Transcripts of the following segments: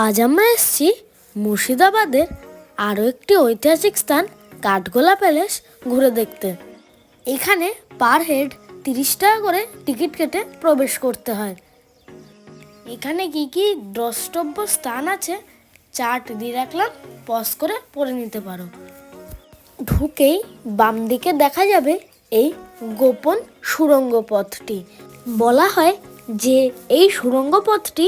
আজ আমরা এসেছি মুর্শিদাবাদের আরও একটি ঐতিহাসিক স্থান, কাঠগোলা প্যালেস ঘুরে দেখতে। এখানে পার হেড তিরিশ টাকা করে টিকিট কেটে প্রবেশ করতে হয়। এখানে কি কি দ্রষ্টব্য স্থান আছে, চার্ট দিয়ে রাখলাম, পজ করে পড়ে নিতে পারো। ঢুকেই বাম দিকে দেখা যাবে এই গোপন সুড়ঙ্গ পথটি। বলা হয় যে এই সুড়ঙ্গ পথটি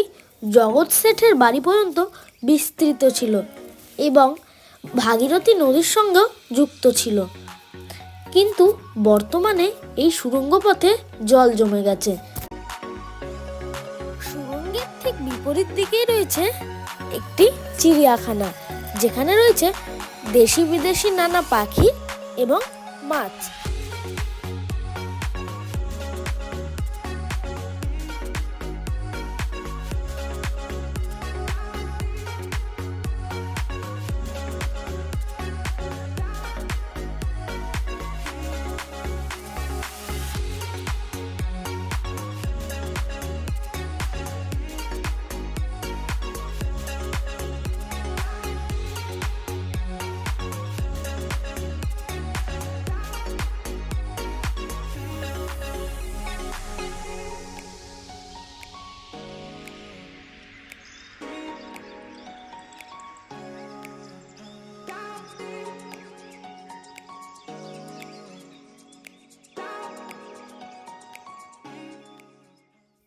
জগৎ শেঠের বাড়ি পর্যন্ত বিস্তৃত ছিল এবং ভাগীরথী নদীর সঙ্গেও যুক্ত ছিল। কিন্তু বর্তমানে এই সুড়ঙ্গ পথে জল জমে গেছে। সুড়ঙ্গের ঠিক বিপরীত দিকেই রয়েছে একটি চিড়িয়াখানা, যেখানে রয়েছে দেশি বিদেশি নানা পাখি এবং মাছ।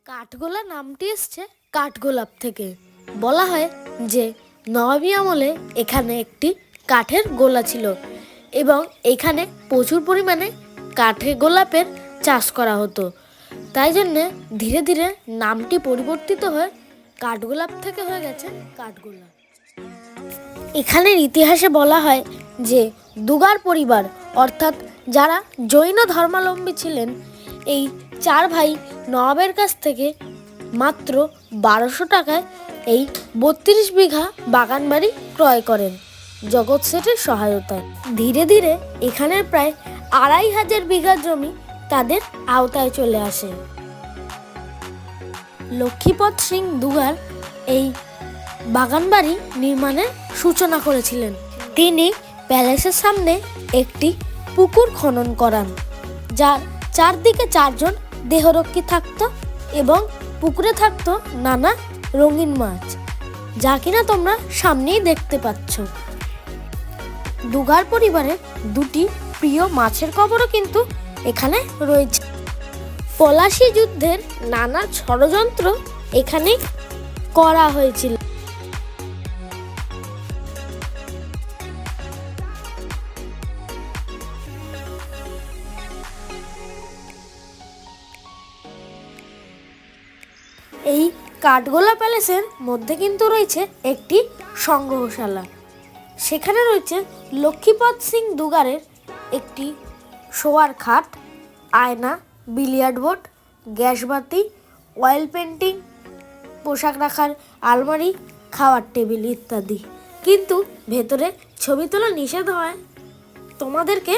কাঠগোলা নামটি এসছে কাঠগোলাপ থেকে। বলা হয় যে নবাবী আমলে এখানে একটি কাঠের গোলা ছিল এবং এখানে প্রচুর পরিমাণে কাঠের গোলাপের চাষ করা হতো। তাই জন্যে ধীরে ধীরে নামটি পরিবর্তিত হয়ে কাঠগোলাপ থেকে হয়ে গেছে কাঠগোলাপ এখানের ইতিহাসে বলা হয় যে দুগার পরিবার, অর্থাৎ যারা জৈন ধর্মাবলম্বী ছিলেন, এই চার ভাই নবাবের কাছ থেকে মাত্র বারোশো টাকায় এই বত্রিশ বিঘা বাগান বাড়ি ক্রয় করেন। জগৎ শেঠের সহায়তায়। ধীরে ধীরে এখানের প্রায় আড়াই হাজার বিঘা জমি তাদের আওতায় চলে আসে। লক্ষ্মীপদ সিং দুগার এই বাগানবাড়ি নির্মাণের সূচনা করেছিলেন। তিনি প্যালেসের সামনে একটি পুকুর খনন করান, যার চারদিকে চারজন দেহরক্ষী থাকতো এবং পুকুরে থাকতো নানা রঙিন মাছ, যা কিনা তোমরা সামনেই দেখতে পাচ্ছ। দুগার পরিবারের দুটি প্রিয় মাছের কবরও কিন্তু এখানে রয়েছে। পলাশি যুদ্ধের নানা ষড়যন্ত্র এখানে করা হয়েছিল। এই কাঠগোলা প্যালেসের মধ্যে কিন্তু রয়েছে একটি সংগ্রহশালা। সেখানে রয়েছে লক্ষ্মীপদ সিং দুগারের একটি শোয়ার খাট, আয়না, বিলিয়ার্ড বোর্ড, গ্যাস বাতি, অয়েল পেন্টিং, পোশাক রাখার আলমারি, খাওয়ার টেবিল ইত্যাদি। কিন্তু ভেতরে ছবি তোলা নিষেধ হয়, তোমাদেরকে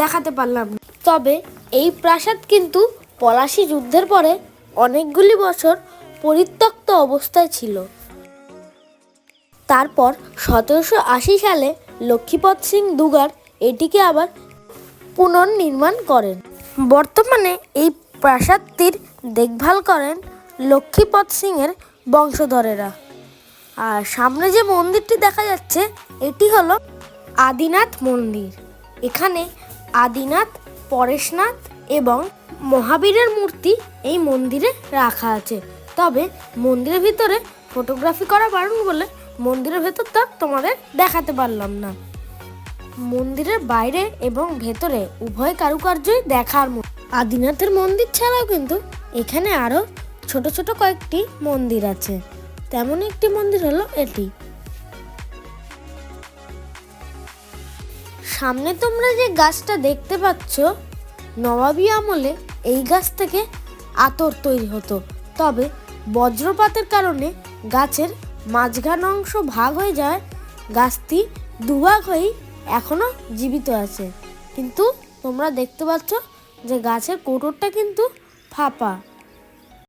দেখাতে পারলাম তবে এই প্রাসাদ কিন্তু পলাশি যুদ্ধের পরে অনেকগুলি বছর পরিত্যক্ত অবস্থায় ছিল। তারপর সতেরোশো আশি সালে লক্ষ্মীপদ সিং দুগার এটিকে আবার পুনর্নির্মাণ করেন। বর্তমানে এই প্রাসাদটির দেখভাল করেন লক্ষ্মীপদ সিংয়ের বংশধরেরা। আর সামনে যে মন্দিরটি দেখা যাচ্ছে, এটি হলো আদিনাথ মন্দির। এখানে আদিনাথ, পরেশনাথ এবং মহাবীরের মূর্তি এই মন্দিরে রাখা আছে। তবে মন্দিরের ভিতরে ফটোগ্রাফি করা বারণ বলে মন্দিরের ভেতরটা তোমাদের দেখাতে পারলাম না। মন্দিরের বাইরে এবং ভেতরে উভয় কারুকার্যই দেখার মতো। আদিনাথের মন্দির ছাড়াও কিন্তু এখানে আরও ছোট ছোট কয়েকটি মন্দির আছে। তেমন একটি মন্দির হলো এটি। সামনে তোমরা যে গাছটা দেখতে পাচ্ছ, নবাবী আমলে এই গাছ থেকে আতর তৈরি হতো। তবে বজ্রপাতের কারণে গাছের মাঝখান অংশ ভাগ হয়ে যায়, গাছটি দুভাগ হয়েই এখনও জীবিত আছে। কিন্তু তোমরা দেখতে পাচ্ছ যে গাছের কোটরটা কিন্তু ফাঁপা।